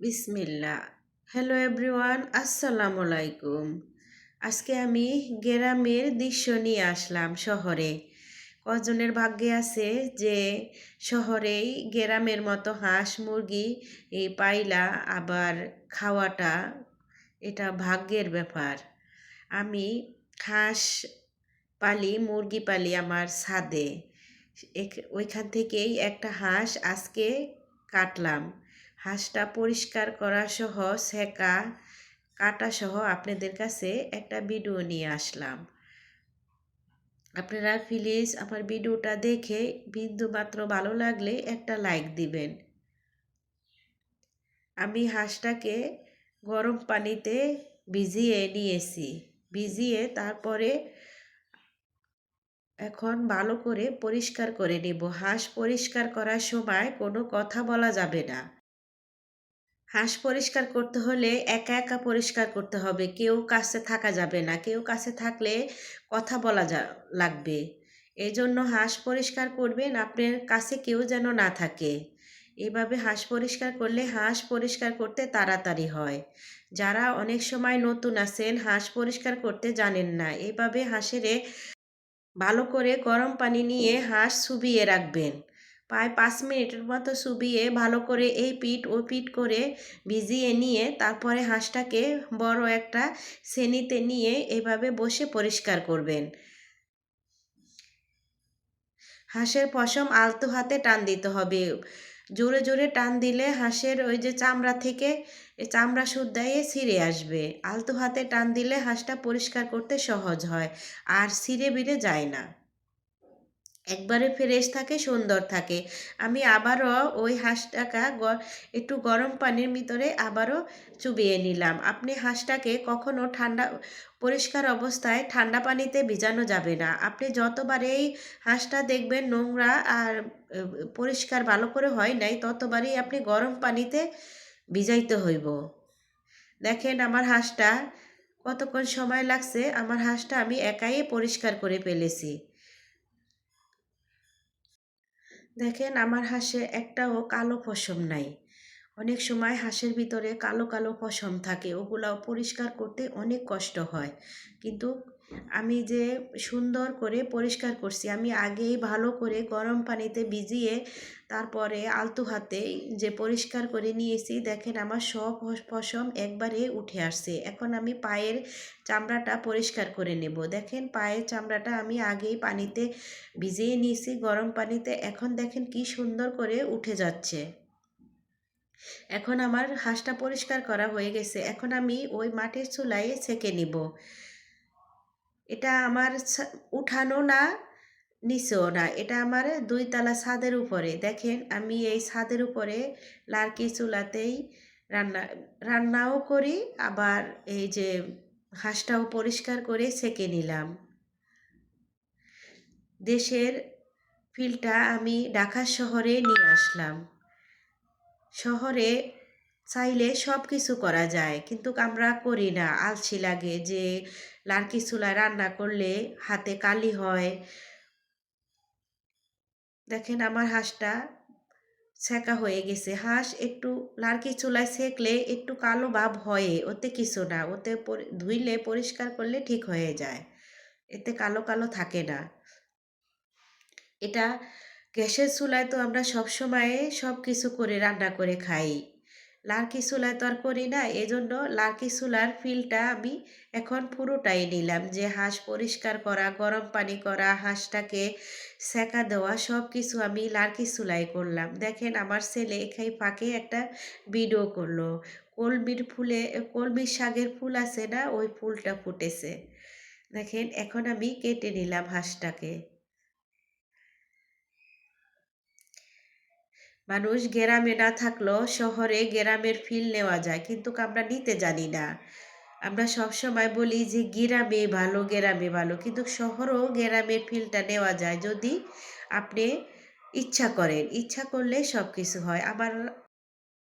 বিসমিল্লা। Hello everyone আসসালামু আলাইকুম। আজকে আমি গ্রামের দৃশ্য নিয়ে আসলাম শহরে। কজনের ভাগ্যে আছে যে শহরেই গ্রামের মতো হাঁস মুরগি পাইলা, আবার খাওয়াটা এটা ভাগ্যের ব্যাপার। আমি হাঁস পালি, মুরগি পালি আমার ছাদে। ওইখান থেকেই একটা হাঁস আজকে কাটলাম। হাঁসটা পরিষ্কার করা সহ সেকা কাটা সহ আপনাদের কাছে একটা ভিডিও নিয়ে আসলাম। আপনারা প্লিজ আমার ভিডিওটা দেখে বিন্দু মাত্র ভালো লাগলে একটা লাইক দিবেন। আমি হাঁসটাকে গরম পানিতে ভিজিয়ে নিয়েছি। ভিজিয়ে তারপরে এখন ভালো করে পরিষ্কার করে নেব। হাঁস পরিষ্কার করার সময় কোনো কথা বলা যাবে না। হাঁস পরিষ্কার করতে হলে একা একা পরিষ্কার করতে হবে। কেউ কাছে থাকা যাবে না। কেউ কাছে থাকলে কথা বলা যা, লাগবে। এই জন্য হাঁস পরিষ্কার করবেন, আপনার কাছে কেউ যেন না থাকে। এভাবে হাঁস পরিষ্কার করলে হাঁস পরিষ্কার করতে তাড়াতাড়ি হয়। যারা অনেক সময় নতুন আছেন, হাঁস পরিষ্কার করতে জানেন না। এভাবে হাঁসেরে ভালো করে গরম পানি নিয়ে হাঁস চুবিয়ে রাখবেন। প্রায় পাঁচ মিনিটের মতো চুবিয়ে ভালো করে এই পিঠ ও পিঠ করে ভিজিয়ে নিয়ে তারপরে হাঁসটাকে বড় একটা শ্রেণীতে নিয়ে এভাবে বসে পরিষ্কার করবেন। হাঁসের পশম আলতো হাতে টান দিতে হবে। জোরে জোরে টান দিলে হাঁসের ওই যে চামড়া থেকে চামড়া সুদ্দায়ে ছিঁড়ে আসবে। আলতো হাতে টান দিলে হাঁসটা পরিষ্কার করতে সহজ হয়, আর ছিঁড়ে বিড়ে যায় না। একবারে ফ্রেশ থাকে, সুন্দর থাকে। আমি আবারও ওই হাঁসটাকা একটু গরম পানির ভিতরে আবারও চুবিয়ে নিলাম। আপনি হাঁসটাকে কখনো ঠান্ডা, পরিষ্কার অবস্থায় ঠান্ডা পানিতে ভিজানো যাবে না। আপনি যতবারেই হাঁসটা দেখবেন নোংরা আর পরিষ্কার ভালো করে হয় নাই, ততবারই আপনি গরম পানিতে ভিজাইতে হইব। দেখেন আমার হাঁসটা কতক্ষণ সময় লাগছে, আমার হাঁসটা আমি একাই পরিষ্কার করে ফেলেছি। দেখেন, আমার হাঁসে একটাও কালো পশম নাই। অনেক সময় হাঁসের ভিতরে কালো কালো পশম থাকে, ওগুলাও পরিষ্কার করতে অনেক কষ্ট হয়। কিন্তু আমি যে সুন্দর করে পরিষ্কার করছি, আমি আগেই ভালো করে গরম পানিতে ভিজিয়ে তারপরে আলতু হাতে যে পরিষ্কার করে নিয়েছি, দেখেন আমার সব পশম একবারে উঠে আসছে। এখন আমি পায়ের চামড়াটা পরিষ্কার করে নেব। দেখেন পায়ের চামড়াটা আমি আগেই পানিতে ভিজিয়ে নিয়েছি, গরম পানিতে। এখন দেখেন কি সুন্দর করে উঠে যাচ্ছে। এখন আমার হাঁসটা পরিষ্কার করা হয়ে গেছে। এখন আমি ওই মাটির চুলায় ছেঁকে নিব। এটা আমার উঠানো না, নিচেও না। এটা আমার দুই তালা ছাদের উপরে। দেখেন, আমি এই ছাদের উপরে লার্কি চুলাতেই রান্না, রান্নাও করি, আবার এই যে হাঁসটাও পরিষ্কার করে ছেঁকে নিলাম। দেশের ফিলটা আমি ঢাকা শহরে নিয়ে আসলাম। শহরে চাইলে সব কিছু করা যায়। কিন্তু আমরা করি না। আলসি লাগে যে লার্কি চুলায় রান্না করলে হাতে কালি হয়। দেখেন আমার হাঁসটা ছেঁকা হয়ে গেছে। হাঁস একটু লার্কি চুলায় সেঁকলে একটু কালো ভাব হয়, ওতে কিছু না। ওতে ধুইলে পরিষ্কার করলে ঠিক হয়ে যায়। এতে কালো কালো থাকে না। এটা গ্যাসের চুলায় তো আমরা সব সময়ে সব কিছু করে, রান্না করে খাই। লার্কি চুলায় তো আর করি না এজন্য লার্কি চুলার ফিলটা আমি এখন পুরোটাই নিলাম। যে হাঁস পরিষ্কার করা, গরম পানি করা, হাঁসটাকে সেকা দেওয়া সব কিছু আমি লার্কি চুলাই করলাম। দেখেন আমার ছেলে এখাই ফাঁকে একটা ভিডিও করল। কলমির ফুলে, কলমির শাকের ফুল আছে না, ওই ফুলটা ফুটেছে। দেখেন এখন আমি কেটে নিলাম হাঁসটাকে। মানুষ গ্রামে না থাকলেও শহরে গ্রামের ফিল নেওয়া যায়, কিন্তু আমরা নিতে জানি না। আমরা সবসময় বলি যে, গ্রামে ভালো গ্রামে ভালো। কিন্তু শহরও গ্রামের ফিলটা নেওয়া যায় যদি আপনি ইচ্ছা করেন। ইচ্ছা করলে সব কিছু হয়। আমার